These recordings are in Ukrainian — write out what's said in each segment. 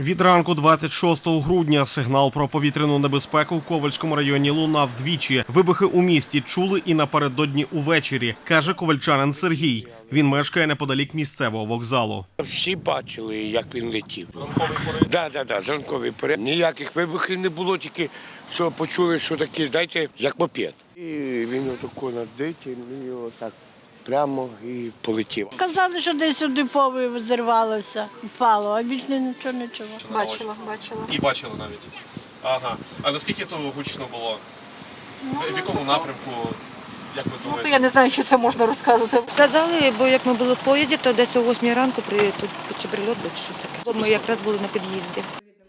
Від ранку 26 грудня сигнал про повітряну небезпеку в Ковальському районі лунав двічі. Вибухи у місті чули і напередодні увечері, каже ковальчанин Сергій. Він мешкає неподалік місцевого вокзалу. Всі бачили, як він летів. Да, да, да, зранковий. Ніяких вибухів не було, тільки що почули, що таке, знаєте, як мопед. І він отако над дитям, і його так прямо і полетів. Казали, що десь сюди пови зірвалося, впало, а більше нічого не чула. Бачила, бачила. І бачили навіть. Ага. А наскільки то гучно було? В якому напрямку? Як ви Ну, то я не знаю, чи це можна розказувати. Сказали, бо як ми були в поїзді, то десь о 8 ранку при тут чи прильот був, чи щось таке. Ми якраз були на під'їзді.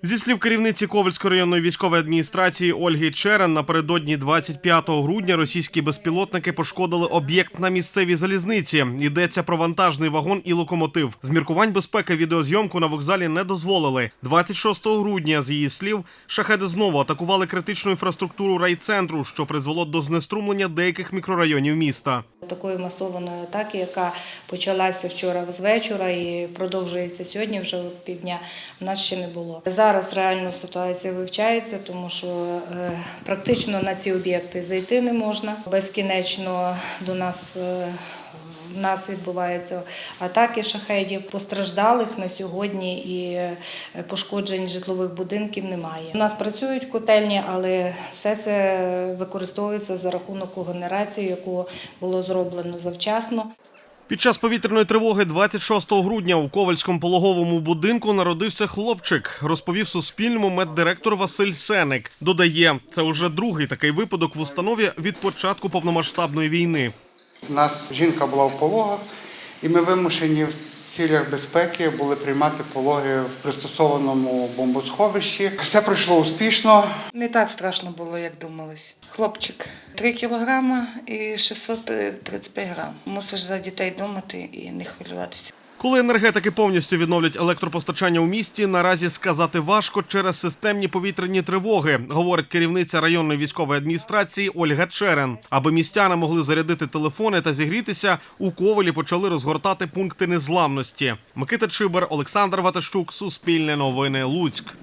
Зі слів керівниці Ковальської районної військової адміністрації Ольги Черен, напередодні 25 грудня російські безпілотники пошкодили об'єкт на місцевій залізниці. Йдеться про вантажний вагон і локомотив. З міркувань безпеки відеозйомку на вокзалі не дозволили. 26 грудня, з її слів, шахеди знову атакували критичну інфраструктуру райцентру, що призвело до знеструмлення деяких мікрорайонів міста. Такої масованої атаки, яка почалася вчора з вечора і продовжується сьогодні, вже півдня, в нас ще не було. Зараз реально ситуація вивчається, тому що е, практично на ці об'єкти зайти не можна. Безкінечно до нас. В нас відбуваються атаки шахедів. Постраждалих на сьогодні і е, пошкоджень житлових будинків немає. У нас працюють котельні, але все це використовується за рахунок когенерації, яку було зроблено завчасно. Під час повітряної тривоги 26 грудня у Ковальському пологовому будинку народився хлопчик, розповів Суспільному меддиректор Василь Сеник. Додає, це уже другий такий випадок в установі від початку повномасштабної війни. У нас жінка була в пологах, і ми вимушені в цілях безпеки були приймати пологи в пристосованому бомбосховищі. Все пройшло успішно. Не так страшно було, як думалось. Хлопчик 3 кілограма і 635 грам. Мусиш за дітей думати і не хвилюватися. Коли енергетики повністю відновлять електропостачання у місті, наразі сказати важко через системні повітряні тривоги, говорить керівниця районної військової адміністрації Ольга Черен. Аби містяни могли зарядити телефони та зігрітися, у Ковалі почали розгортати пункти незламності. Микита Чибер, Олександр Ватащук, Суспільне новини, Луцьк.